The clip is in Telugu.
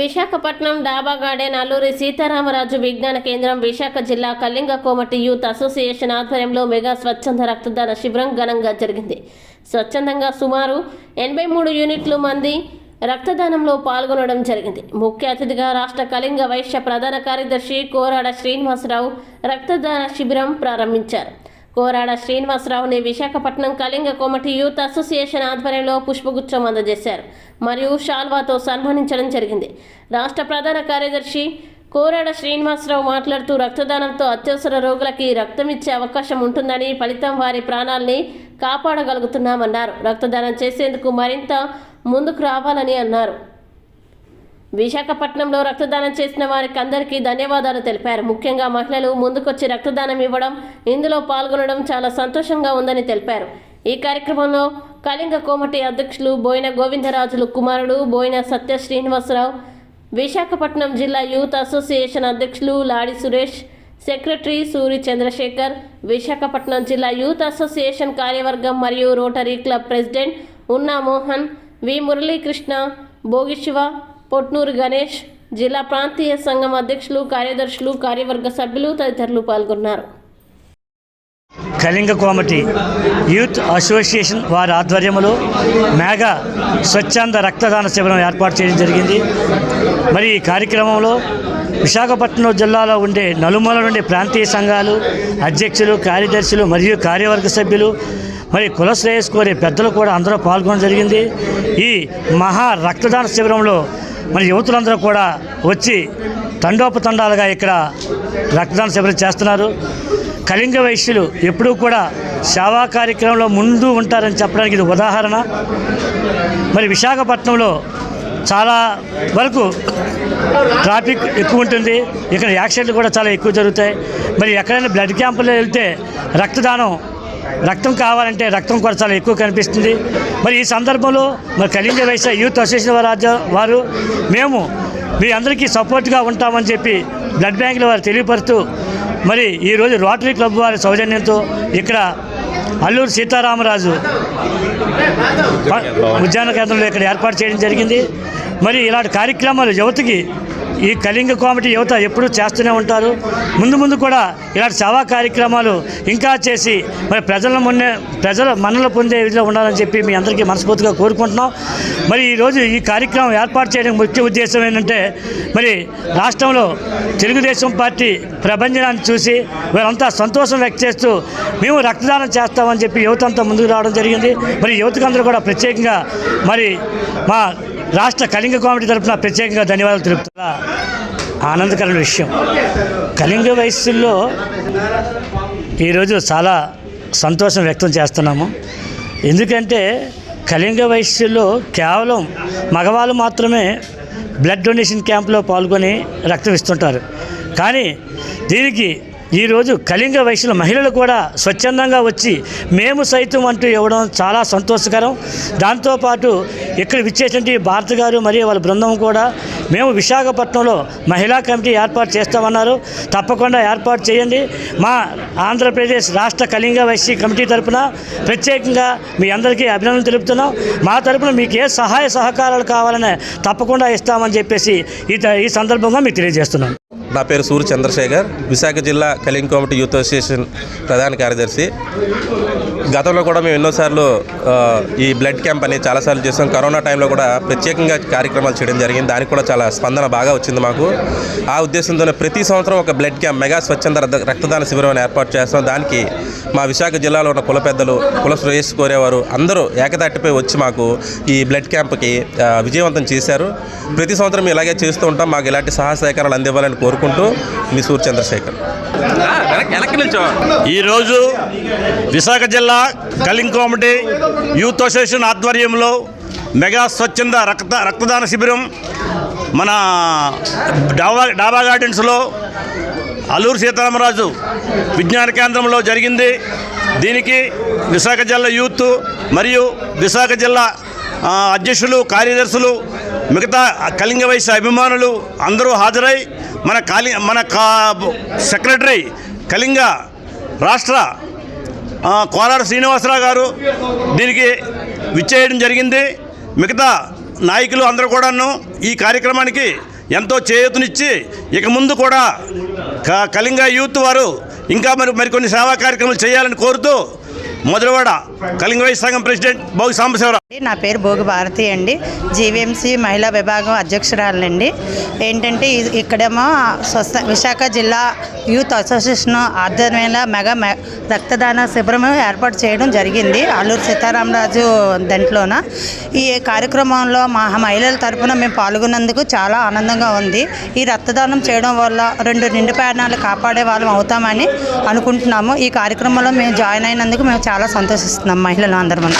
విశాఖపట్నం డాబా గార్డెన్ అల్లూరి సీతారామరాజు విజ్ఞాన కేంద్రం విశాఖ జిల్లా కళింగ కోమటి యూత్ అసోసియేషన్ ఆధ్వర్యంలో మెగా స్వచ్ఛంద రక్తదాన శిబిరం ఘనంగా జరిగింది. స్వచ్ఛందంగా సుమారు ఎనభై మూడు యూనిట్లు మంది రక్తదానంలో పాల్గొనడం జరిగింది. ముఖ్య అతిథిగా రాష్ట్ర కళింగ వైశ్య ప్రధాన కార్యదర్శి కోరాడ శ్రీనివాసరావు రక్తదాన శిబిరం ప్రారంభించారు. కోరాడ శ్రీనివాసరావుని విశాఖపట్నం కళింగ కోమటి యూత్ అసోసియేషన్ ఆధ్వర్యంలో పుష్పగుచ్చం అందజేశారు. మరియు షాల్వాతో సన్మానించడం జరిగింది. రాష్ట్ర ప్రధాన కార్యదర్శి కోరాడ శ్రీనివాసరావు మాట్లాడుతూ రక్తదానంతో అత్యవసర రోగులకి రక్తం ఇచ్చే అవకాశం ఉంటుందని ఫలితం వారి ప్రాణాల్ని కాపాడగలుగుతున్నామన్నారు. రక్తదానం చేసేందుకు మరింత ముందుకు రావాలని అన్నారు. విశాఖపట్నంలో రక్తదానం చేసిన వారికి అందరికీ ధన్యవాదాలు తెలిపారు. ముఖ్యంగా మహిళలు ముందుకొచ్చి రక్తదానం ఇవ్వడం ఇందులో పాల్గొనడం చాలా సంతోషంగా ఉందని తెలిపారు. ఈ కార్యక్రమంలో కళింగ కోమటి అధ్యక్షులు బోయిన గోవిందరాజులు కుమారుడు బోయిన సత్య శ్రీనివాసరావు విశాఖపట్నం జిల్లా యూత్ అసోసియేషన్ అధ్యక్షులు లాడి సురేష్ సెక్రటరీ సూరి చంద్రశేఖర్ విశాఖపట్నం జిల్లా యూత్ అసోసియేషన్ కార్యవర్గం మరియు రోటరీ క్లబ్ ప్రెసిడెంట్ ఉన్నా మోహన్ వి మురళీకృష్ణ భోగిశివ పొట్నూరు గణేష్ జిల్లా ప్రాంతీయ సంఘం అధ్యక్షులు కార్యదర్శులు కార్యవర్గ సభ్యులు తదితరులు పాల్గొన్నారు. కళింగ కోమటి యూత్ అసోసియేషన్ వారి ఆధ్వర్యంలో మేఘా స్వచ్ఛంద రక్తదాన శిబిరం ఏర్పాటు చేయడం జరిగింది. మరి ఈ కార్యక్రమంలో విశాఖపట్నం జిల్లాలో ఉండే నలుమూల నుండి ప్రాంతీయ సంఘాలు అధ్యక్షులు కార్యదర్శులు మరియు కార్యవర్గ సభ్యులు మరి కుల శ్రేయస్ కోరే పెద్దలు కూడా అందరూ పాల్గొనడం జరిగింది. ఈ మహా రక్తదాన శిబిరంలో మన యువతులందరూ కూడా వచ్చి తండోపతండాలుగా ఇక్కడ రక్తదాన శిబిరం చేస్తున్నారు. కళింగ వైశ్యులు ఎప్పుడూ కూడా సేవా కార్యక్రమంలో ముందు ఉంటారని చెప్పడానికి ఇది ఉదాహరణ. మరి విశాఖపట్నంలో చాలా వరకు ట్రాఫిక్ ఎక్కువ ఉంటుంది. ఇక్కడ యాక్సిడెంట్లు కూడా చాలా ఎక్కువ జరుగుతాయి. మరి ఎక్కడైనా బ్లడ్ క్యాంపులో వెళ్తే రక్తదానం రక్తం కావాలంటే రక్తం కూడా చాలా ఎక్కువ కనిపిస్తుంది. మరి ఈ సందర్భంలో మరి కళింగ వైశ్య యూత్ అసోసియేషన్ వారు వారు మేము మీ అందరికీ సపోర్ట్గా ఉంటామని చెప్పి బ్లడ్ బ్యాంకుల వారు తెలియపరుస్తూ మరి ఈరోజు రోటరీ క్లబ్ వారి సౌజన్యంతో ఇక్కడ అల్లూరు సీతారామరాజు ఉద్యాన కేంద్రంలో ఇక్కడ ఏర్పాటు చేయడం జరిగింది. మరి ఇలాంటి కార్యక్రమాలు యువతకి ఈ కళింగ కామెడీ యువత ఎప్పుడూ చేస్తూనే ఉంటారు. ముందు ముందు కూడా ఇలాంటి సేవా కార్యక్రమాలు ఇంకా చేసి మరి ప్రజల మొన్నే ప్రజల మన్నలు పొందే విధంగా ఉండాలని చెప్పి మీ అందరికీ మనస్ఫూర్తిగా కోరుకుంటున్నాం. మరి ఈరోజు ఈ కార్యక్రమం ఏర్పాటు చేయడం ముఖ్య ఉద్దేశం ఏంటంటే మరి రాష్ట్రంలో తెలుగుదేశం పార్టీ ప్రభంజనాన్ని చూసి వీరంతా సంతోషం వ్యక్తం చేస్తూ మేము రక్తదానం చేస్తామని చెప్పి యువత అంతా ముందుకు రావడం జరిగింది. మరి యువతకు అందరూ కూడా ప్రత్యేకంగా మరి మా రాష్ట్ర కళింగ కామిటీ తరఫున ప్రత్యేకంగా ధన్యవాదాలు తెలుపుతున్నా ఆనందకరమైన విషయం. కళింగ వయస్సుల్లో ఈరోజు చాలా సంతోషం వ్యక్తం చేస్తున్నాము. ఎందుకంటే కళింగ వయస్సులో కేవలం మగవాళ్ళు మాత్రమే బ్లడ్ డొనేషన్ క్యాంప్లో పాల్గొని రక్తం ఇస్తుంటారు. కానీ దీనికి ఈరోజు కళింగ వయసులో మహిళలు కూడా స్వచ్ఛందంగా వచ్చి మేము సైతం అంటూ ఇవ్వడం చాలా సంతోషకరం. దాంతోపాటు ఇక్కడ విచ్చేటువంటి భారత గారు మరియు వాళ్ళ బృందం కూడా మేము విశాఖపట్నంలో మహిళా కమిటీ ఏర్పాటు చేస్తామన్నారు. తప్పకుండా ఏర్పాటు చేయండి. మా ఆంధ్రప్రదేశ్ రాష్ట్ర కళింగ వైశ్య కమిటీ తరపున ప్రత్యేకంగా మీ అందరికీ అభినందనలు తెలుపుతున్నాం. మా తరపున మీకు ఏ సహాయ సహకారాలు కావాలని తప్పకుండా ఇస్తామని చెప్పేసి ఈ త- ఈ సందర్భంగా మీకు తెలియజేస్తున్నాం. నా పేరు సూర్య చంద్రశేఖర్. విశాఖ జిల్లా కళింగ్ కమిటీ యూత్ అసోసియేషన్ ప్రధాన కార్యదర్శి. గతంలో కూడా మేము ఎన్నోసార్లు ఈ బ్లడ్ క్యాంప్ అనేది చాలాసార్లు చేసాం. కరోనా టైంలో కూడా ప్రత్యేకంగా కార్యక్రమాలు చేయడం జరిగింది. దానికి కూడా చాలా స్పందన బాగా వచ్చింది మాకు. ఆ ఉద్దేశంతోనే ప్రతి సంవత్సరం ఒక బ్లడ్ క్యాంప్ మెగా స్వచ్ఛంద రక్తదాన శిబిరం ఏర్పాటు చేస్తాం. దానికి మా విశాఖ జిల్లాలో ఉన్న కుల పెద్దలు కుల శ్రేయస్సు కోరేవారు అందరూ ఏకదాటిపై వచ్చి మాకు ఈ బ్లడ్ క్యాంప్కి విజయవంతం చేశారు. ప్రతి సంవత్సరం ఇలాగే చేస్తూ ఉంటాం. మాకు ఇలాంటి సహాయ సహకారాలు అందివ్వాలని కోరుకుంటూ మీ సూర్య చంద్రశేఖర్ ఈరోజు విశాఖ జిల్లా కలింకోమటి యూత్ అసోసియేషన్ ఆధ్వర్యంలో మెగా స్వచ్ఛంద రక్త రక్తదాన శిబిరం మన డాబా డాబా గార్డెన్స్లో అల్లూరు సీతారామరాజు విజ్ఞాన కేంద్రంలో జరిగింది. దీనికి విశాఖ జిల్లా యూత్ మరియు విశాఖ జిల్లా అధ్యక్షులు కార్యదర్శులు మిగతా కళింగ వయసు అభిమానులు అందరూ హాజరై మన కాలి మన కా సెక్రటరీ కళింగ రాష్ట్ర ఆ, కోలార శ్రీనివాసరావు గారు దీనికి విచ్చేయడం జరిగింది. మిగతా నాయకులు అందరూ కూడాను ఈ కార్యక్రమానికి ఎంతో చేయూతనిచ్చి ఇక ముందు కూడా క- కళింగ యూత్ వారు ఇంకా మరి మరికొన్ని సేవా కార్యక్రమాలు చేయాలని కోరుతూ మొదలవాడ కళింగ వైస్ సంఘం ప్రెసిడెంట్ బౌ సాంబశివరావు నా పేరు భోగి భారతి అండి. జీవీఎంసీ మహిళా విభాగం అధ్యక్షురాలండి. ఏంటంటే ఇక్కడేమో స్వస్థ విశాఖ జిల్లా యూత్ అసోసియేషన్ ఆధ్వర్యంలో మెగా రక్తదాన శిబిరం ఏర్పాటు చేయడం జరిగింది. అల్లూరు సీతారామరాజు దాంట్లోన. ఈ కార్యక్రమంలో మా మహిళల తరపున మేము పాల్గొన్నందుకు చాలా ఆనందంగా ఉంది. ఈ రక్తదానం చేయడం వల్ల రెండు నిండు ప్రాణాలు కాపాడే వాళ్ళం అవుతామని అనుకుంటున్నాము. ఈ కార్యక్రమంలో మేము జాయిన్ అయినందుకు మేము చాలా సంతోషిస్తున్నాం మహిళలు అందరం